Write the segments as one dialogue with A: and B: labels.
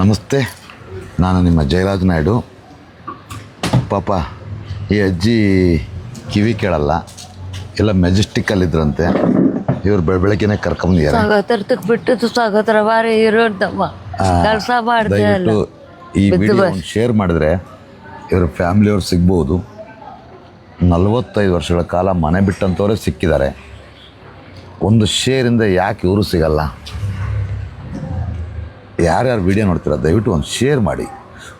A: ನಮಸ್ತೆ ನಾನು ನಿಮ್ಮ ಜಯರಾಜ್ ನಾಯ್ಡು. ಪಾಪ ಈ ಅಜ್ಜಿ ಕಿವಿ ಕೇಳಲ್ಲ ಎಲ್ಲ ಮೆಜೆಸ್ಟಿಕ್ಕಲ್ಲಿದ್ರಂತೆ ಇವ್ರು ಬೆಳ ಬೆಳಗ್ಗೆನೆ ಕರ್ಕೊಂಡು
B: ಸಾಗತ್ರಕ್ಕೆ ಬಿಟ್ಟಿದ್ದು ಸಾಗತ್ರ ಬಾರಿ ಇರೋದಮ್ಮ ಕೆಲಸ ಮಾಡ್ದೆ ಅಲ್ಲ
A: ದಯವಿಟ್ಟು ಈ ವಿಡಿಯೋ. ಶೇರ್ ಮಾಡಿದ್ರೆ ಇವ್ರ ಫ್ಯಾಮಿಲಿಯವ್ರು ಸಿಗ್ಬೋದು. ನಲವತ್ತೈದು ವರ್ಷಗಳ ಕಾಲ ಮನೆ ಬಿಟ್ಟಂಥವರೇ ಸಿಕ್ಕಿದ್ದಾರೆ. ಒಂದು ಶೇರಿಂದ ಯಾಕೆ ಇವರು ಸಿಗಲ್ಲ? ಯಾರ್ಯಾರು ವಿಡಿಯೋ ನೋಡ್ತೀರ ದಯವಿಟ್ಟು ಒಂದು ಶೇರ್ ಮಾಡಿ.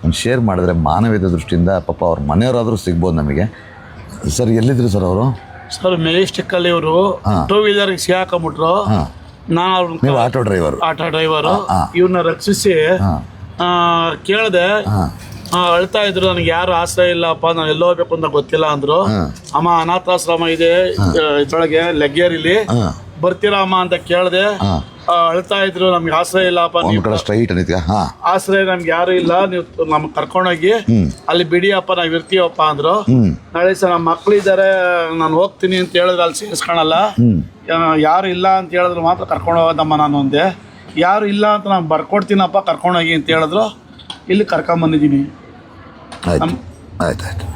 A: ಒಂದು ಶೇರ್ ಮಾಡಿದ್ರೆ ಮಾನವೀಯತೆ ದೃಷ್ಟಿಯಿಂದ ಪಾಪ ಅವ್ರ ಮನೆಯವರಾದರೂ ಸಿಗ್ಬೋದು ನಮಗೆ. ಸರ್ ಎಲ್ಲಿದ್ರು ಸರ್ ಅವರು?
C: ಸರ್ ಮೆಜೆಸ್ಟಿಕ್ಕಲ್ಲಿ ಇವರು ಟೂ ವೀಲರ್ ಸಿಗಾಕೊಂಬಿಟ್ರು
A: ಹಾಂ.
C: ನಾನು
A: ಆಟೋ ಡ್ರೈವರ್
C: ಆಟೋ ಡ್ರೈವರು. ಇವ್ರನ್ನ ರಕ್ಷಿಸಿ ಕೇಳಿದೆ ಅಳ್ತಾ ಇದ್ರು ನನಗೆ ಯಾರು ಆಶ್ರಯ ಇಲ್ಲಪ್ಪ ನಾನು ಎಲ್ಲ ಹೋಗ್ಬೇಕು ಅಂತ ಗೊತ್ತಿಲ್ಲ ಅಂದ್ರು. ಅಮ್ಮ ಅನಾಥಾಶ್ರಮ ಇದೆ ಇದ್ರೊಳಗೆ ಲೆಗ್ಗೇರಿಲಿ. ಬರ್ತೀರಾ ಅಮ್ಮ ಅಂತ ಕೇಳಿದೆ. ಅಳ್ತಾ ಇದ್ರು ನಮ್ಗೆ ಆಶ್ರಯ ಇಲ್ಲಪ್ಪ
A: ಒಂದು
C: ನೀವು
A: ಕಡೆ ಸ್ಟ್ರೈಟ್ ಹಾಂ.
C: ಆಶ್ರಯ ನಮ್ಗೆ ಯಾರು ಇಲ್ಲ ನೀವು ನಮ್ಗೆ ಕರ್ಕೊಂಡೋಗಿ
A: ಹೋಗಿ
C: ಅಲ್ಲಿ ಬಿಡಿಯಪ್ಪ ನಾವ್ ಇರ್ತೀವಪ್ಪ ಅಂದ್ರು. ನಾಳೆ ಸರ್ ನಮ್ಮ ಮಕ್ಳಿದ್ದಾರೆ ನಾನು ಹೋಗ್ತೀನಿ ಅಂತ ಹೇಳಿದ್ರೆ ಅಲ್ಲಿ ಸೇರಿಸ್ಕೊಳಲ್ಲ. ಯಾರು ಇಲ್ಲ ಅಂತ ಹೇಳಿದ್ರು ಮಾತ್ರ ಕರ್ಕೊಂಡು ಹೋಗೋದಮ್ಮ ನಾನು ಒಂದೆ. ಯಾರು ಇಲ್ಲ ಅಂತ ನಾನು ಬರ್ಕೊಡ್ತೀನಪ್ಪ ಕರ್ಕೊಂಡೋಗಿ ಅಂತ ಹೇಳಿದ್ರು. ಇಲ್ಲಿ ಕರ್ಕೊಂಬಂದಿದ್ದೀನಿ
A: ಆಯ್ತು. ಆಯ್ತು ಆಯ್ತು.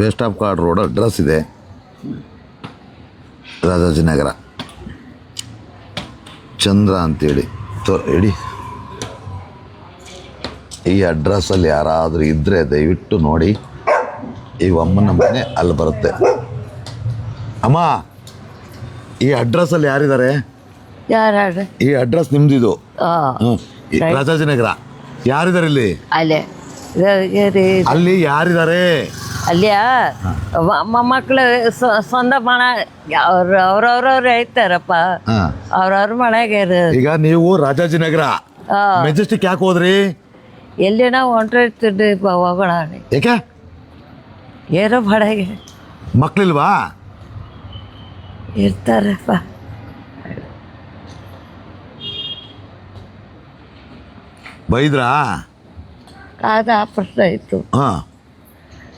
A: West of chord road address ಇದೆ. ರಾಜಾಜಿನಗರ. ಚಂದ್ರ ಅಂತೇಳಿ. ತೋ ಹೇಳಿ ಈ ಅಡ್ರೆಸ್ಸಲ್ಲಿ ಯಾರಾದರೂ ಇದ್ದರೆ ದಯವಿಟ್ಟು ನೋಡಿ. ಈ ಅಮ್ಮನ ಮನೆ ಅಲ್ಲಿ ಬರುತ್ತೆ. ಅಮ್ಮ ಈ ಅಡ್ರೆಸ್ಸಲ್ಲಿ ಯಾರಿದ್ದಾರೆ?
B: ಯಾರು
A: ಈ ಅಡ್ರೆಸ್ ನಿಮ್ದಿದು. ರಾಜಾಜಿನಗರ. ಯಾರಿದ್ದಾರೆ ಇಲ್ಲಿ?
B: ಅಲ್ಲಿ
A: ಯಾರಿದ್ದಾರೆ?
B: ಅಲ್ಲಿಯ ಮಕ್ಕಳು ಸ್ವಂತ ಮಣ ಅವ್ರ ಅವ್ರವ್ರವ್ರು ಐತಾರಪ್ಪ. ಅವ್ರವ್ರ ಮನೆಗೆ
A: ಈಗ ನೀವು ರಾಜಾಜಿನಗರ ಮೆಜೆಸ್ಟಿಕ್ ಯಾಕೆ ಹೋದ್ರಿ?
B: ಎಲ್ಲಿ ನಾವು ಹೊಂಟಿರ್ತಿದ್ರಿ ಹೋಗೋಣ
A: ಏಕೆ?
B: ಏನೋ ಬಡಗೆ
A: ಮಕ್ಳಿಲ್ವಾ?
B: ಇರ್ತಾರಪ್ಪ.
A: ಬೈದ್ರಾ?
B: ಕಾದ ಪ್ರಶ್ನೆ ಇತ್ತು.
A: ಹಾಂ.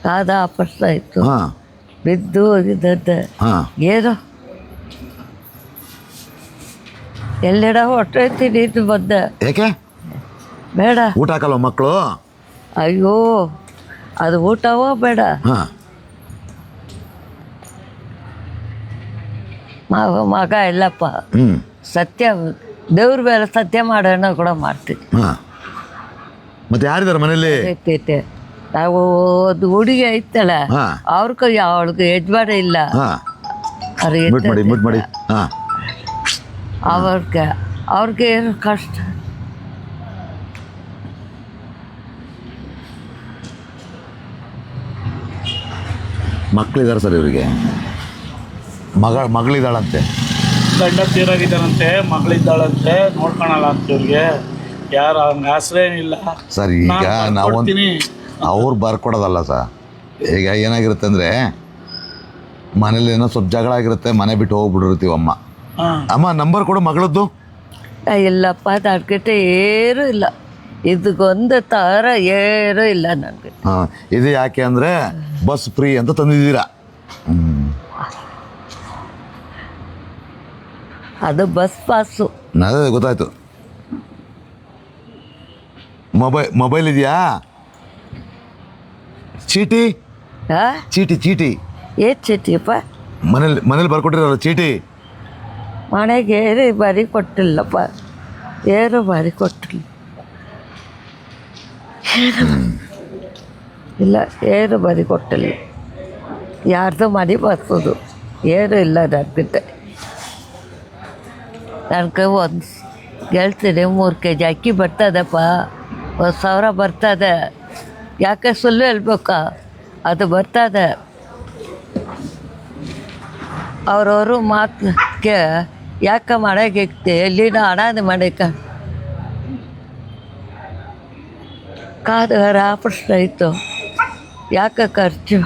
B: ಕಾದ ಆಪರ್ಸ್ ಇತ್ತು.
A: ಹಾಂ.
B: ಬಿದ್ದು ಹೋಗಿದ್ದದ್ದು.
A: ಹಾಂ.
B: ಏನು? ಎಲ್ಲೆಡ ಹೊಟ್ಟೆ ಇದು ಬಂದ.
A: ಏಕೆ?
B: ಬೇಡ.
A: ಊಟ ಹಾಕಲ್ವ ಮಕ್ಕಳು?
B: ಅಯ್ಯೋ ಅದು ಊಟವೋ ಬೇಡ.
A: ಹಾಂ.
B: ಮಗ ಮಗ ಇಲ್ಲಪ್ಪ.
A: ಹ್ಞೂ
B: ಸತ್ಯ ದೇವ್ರ ಮೇಲೆ ಸತ್ಯ ಮಾಡೋಣ ಕೂಡ ಮಾಡ್ತೀವಿ
A: ಹಾಂ. ಮತ್ತೆ ಯಾರಿದ್ದಾರೆ ಮನೇಲಿ
B: ಐತೈತೆ ನಾವು ಒಂದು ಹುಡುಗಿ ಐತಲ್ಲ
A: ಹಾ.
B: ಅವ್ರ ಕೈ ಅವಳಿಗೆ ಯಜಮಾನ ಇಲ್ಲ.
A: ಹಾಂ.
B: ಅವ್ರಿಗೆ
A: ಮಿಟ್ ಮಾಡಿ ಮಿಟ್ ಮಾಡಿ. ಹಾಂ.
B: ಅವ್ರಿಗೆ ಅವ್ರಿಗೆ ಏನು ಕಷ್ಟ?
A: ಮಕ್ಕಳಿದ್ದಾರೆ ಸರ್ ಇವರಿಗೆ? ಮಗ ಮಗಳಿದ್ದಾಳಂತೆ.
C: ಗಂಡ ತೀರಾಗಿದ್ದಾನಂತೆ ಮಗಳಿದ್ದಾಳಂತೆ ನೋಡ್ಕೊಳಲ್ಲ ಅಂತ ಇವ್ರಿಗೆ. ಯಾರು ಅವ್ನ ಆಸರೇನಿಲ್ಲ ಇಲ್ಲ
A: ಸರ್ ಈಗ
C: ನಾನ್ ಬರ್ಕೊಡ್ತೀನಿ.
A: ಅವ್ರು ಬರ್ಕೊಡೋದಲ್ಲ ಸರ್ ಈಗ ಏನಾಗಿರುತ್ತೆ ಅಂದರೆ ಮನೇಲಿ ಏನೋ ಸ್ವಲ್ಪ ಜಗಳ ಆಗಿರುತ್ತೆ ಮನೆ ಬಿಟ್ಟು ಹೋಗ್ಬಿಟ್ಟಿರ್ತೀವಿ ಅಮ್ಮ. ಅಮ್ಮ ನಂಬರ್ ಕೊಡು ಮಗಳದ್ದು.
B: ಇಲ್ಲಪ್ಪ ನನ್ಗಿಂತ ಏನೂ ಇಲ್ಲ. ಇದಕ್ಕೊಂದು ಥರ ಏನೂ ಇಲ್ಲ ನನಗೆ.
A: ಹಾಂ ಇದು ಯಾಕೆ ಅಂದರೆ ಬಸ್ ಫ್ರೀ ಅಂತ ತಂದಿದ್ದೀರಾ.
B: ಅದು ಬಸ್ ಪಾಸು.
A: ಅದೇ ಗೊತ್ತಾಯ್ತು. ಮೊಬೈಲ್ ಮೊಬೈಲ್ ಇದೆಯಾ? ಚೀಟಿ?
B: ಹಾ
A: ಚೀಟಿ ಚೀಟಿ.
B: ಏನು ಚೀಟಿಯಪ್ಪ?
A: ಮನೇಲಿ ಮನೇಲಿ ಬರ್ಕೊಟ್ಟಿರಲ್ಲ ಚೀಟಿ?
B: ಮನೆಗೆ ಏನು ಬರಿ ಕೊಟ್ಟಿಲ್ಲಪ್ಪ. ಏರು ಬರಿ ಕೊಟ್ಟಿಲ್ಲ. ಏನು ಇಲ್ಲ ಏರು ಬರಿ ಕೊಟ್ಟಿಲ್ಲ. ಯಾರ್ದು ಮನೆ ಬರ್ತದು. ಏರು ಇಲ್ಲ ನನಗಿಂತ ನನಗೆ ಒಂದು ಗೆಲ್ತೀನಿ ಮೂರು ಕೆ ಜಿ ಅಕ್ಕಿ ಬರ್ತದಪ್ಪ. ಒಂದು ಸಾವಿರ ಬರ್ತದೆ. ಯಾಕೆ ಸುಳ್ಳು ಹೇಳ್ಬೇಕಾ? ಅದು ಬರ್ತದೆ. ಅವ್ರವರು ಮಾತಕ್ಕೆ ಯಾಕೆ ಮನೆಗೆ ಇಕ್ತೆ ಎಲ್ಲಿನ ಹಣದ ಮಾಡಕ ಕಾದು ಆಪರೇಷನ್ ಆಯಿತು. ಯಾಕೆ ಖರ್ಚು?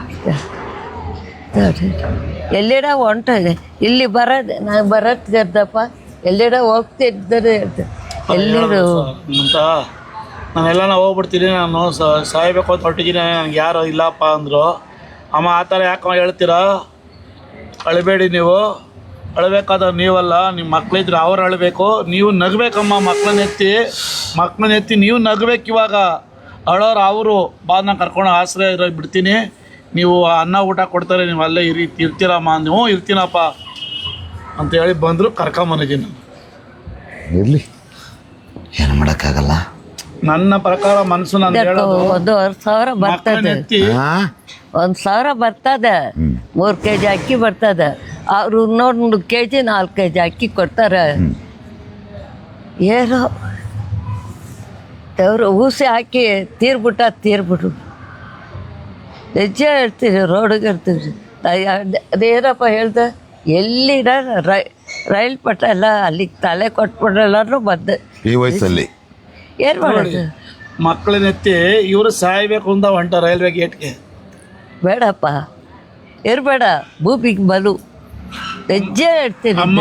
B: ಎಲ್ಲಿಡ ಹೊಂಟಿದೆ ಇಲ್ಲಿ ಬರೋದು. ನಾನು ಬರೋದು ಗದ್ದಪ್ಪ ಎಲ್ಲಿಡ ಹೋಗ್ತಿದ್ದರೆ ಎಲ್ಲಿರು?
C: ಅಂತ ನಾನೆಲ್ಲ ನಾವು ಹೋಗ್ಬಿಡ್ತೀನಿ, ನಾನು ಸಾಯ್ಬೇಕು ಅಂತ ಹೊಟ್ಟಿದ್ದೀನಿ ನನಗೆ ಯಾರು ಇಲ್ಲಪ್ಪ ಅಂದರು. ಅಮ್ಮ, ಆ ಥರ ಯಾಕೆ ಹೇಳ್ತೀರಾ? ಅಳಬೇಡಿ ನೀವು. ಅಳಬೇಕಾದ ನೀವಲ್ಲ ನಿಮ್ಮ ಮಕ್ಕಳಿದ್ರೆ ಅವ್ರು ಅಳಬೇಕು. ನೀವು ನಗಬೇಕಮ್ಮ, ಮಕ್ಳನ್ನ ಎತ್ತಿ ಮಕ್ಳನ್ನ ಎತ್ತಿ ನೀವು ನಗಬೇಕು ಇವಾಗ. ಅಳೋರು ಅವರು. ಬಾದನ್ನ ಕರ್ಕೊಂಡು ಆಶ್ರಯ ಇರೋ ಬಿಡ್ತೀನಿ. ನೀವು ಅನ್ನ ಊಟ ಕೊಡ್ತಾರೆ, ನೀವು ಅಲ್ಲೇ ಇರಿ, ಇರ್ತೀರಮ್ಮ ನೀವು ಇರ್ತೀನಪ್ಪ ಅಂತ ಹೇಳಿ ಬಂದರು ಕರ್ಕೊಂಬಂದಿದ್ದೀನಿ.
A: ಇರಲಿ. ಏನು ಮಾಡೋಕ್ಕಾಗಲ್ಲ?
C: ನನ್ನ ಪ್ರಕಾರ ಮನಸ್ಸು ನಾನು ಹೇಳೋದು
B: ಒಂದೂವರೆ ಸಾವಿರ ಬರ್ತದೆ.
C: ಎತ್ತಿ
B: ಒಂದು ಸಾವಿರ ಬರ್ತದೆ. ಮೂರ್ ಕೆಜಿ ಅಕ್ಕಿ ಬರ್ತದೆ. ಅವರು ನೋಡ್ ಕೆಜಿ ನಾಲ್ಕು ಕೆ ಜಿ ಅಕ್ಕಿ ಕೊಡ್ತಾರೆ. ಏನೋ ದೇವರು ಊಸಿ ಹಾಕಿ ತೀರ್ಬಿಟ್ಟ ತೀರ್ಬಿಡು. ಹೆಜ್ಜೆ ಇರ್ತೀರಿ ರೋಡಿಗೆ ಇರ್ತೀರಿ ಅದ್- ಅದೇನಪ್ಪ ಹೇಳ್ದೆ? ಎಲ್ಲಿರ ರೈ ರೈಲ್ ಪಟ್ಟ ಎಲ್ಲ ಅಲ್ಲಿಗೆ ತಲೆ ಕೊಟ್ಬಿಡಲ್ಲಾರು ಬಂದೆ
A: ಈ ವಯಸ್ಸಲ್ಲಿ.
B: ಏನು ಮಾಡೋದು?
C: ಇವರು ಸಾಯ್ಬೇಕು ಅಂತ ಹೊಂಟ ರೈಲ್ವೆ ಗೇಟ್ಗೆ.
B: ಬೇಡಪ್ಪ. ಇರಬೇಡ ಭೂಪಿಗೆ ಬಲು. ಹೆಜ್ಜೆ ಇಡ್ತೀನಿ
C: ಅಮ್ಮ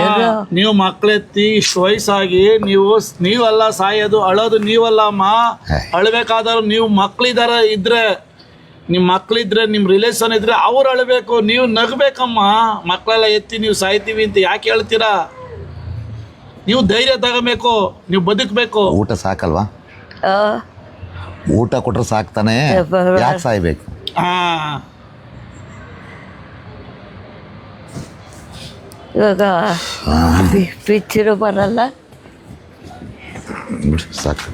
C: ನೀವು ಮಕ್ಕಳೆತ್ತಿ ಇಷ್ಟು ವಯಸ್ಸಾಗಿ ನೀವು ನೀವಲ್ಲ ಸಾಯೋದು ಅಳೋದು ನೀವಲ್ಲ ಅಮ್ಮ.
A: ಹೇ.
C: ನೀವು ಮಕ್ಳಿದಾರ ಇದ್ರೆ ನಿಮ್ಮ ಮಕ್ಳಿದ್ರೆ ನಿಮ್ಮ ರಿಲೇಷನ್ ಇದ್ರೆ ಅವ್ರು ಅಳಬೇಕು ನೀವು ನಗಬೇಕಮ್ಮ. ಮಕ್ಕಳೆಲ್ಲ ಎತ್ತಿ ನೀವು ಸಾಯ್ತೀವಿ ಅಂತ ಯಾಕೆ ಹೇಳ್ತೀರಾ? ನೀವು ಧೈರ್ಯ ತಗೋಬೇಕು ನೀವು ಬದುಕಬೇಕು.
A: ಊಟ ಸಾಕಲ್ವಾ?
B: ಆ,
A: ಊಟ ಕೊಟ್ರೆ ಸಾಕ್ತಾನೆ ಯಾಕೆ ಸಾಯ್ಬೇಕು?
C: ಹಾ
B: ಇವಾಗ ಪಿಚ್ಚರು ಬರಲ್ಲ.
A: ಸಾಕು.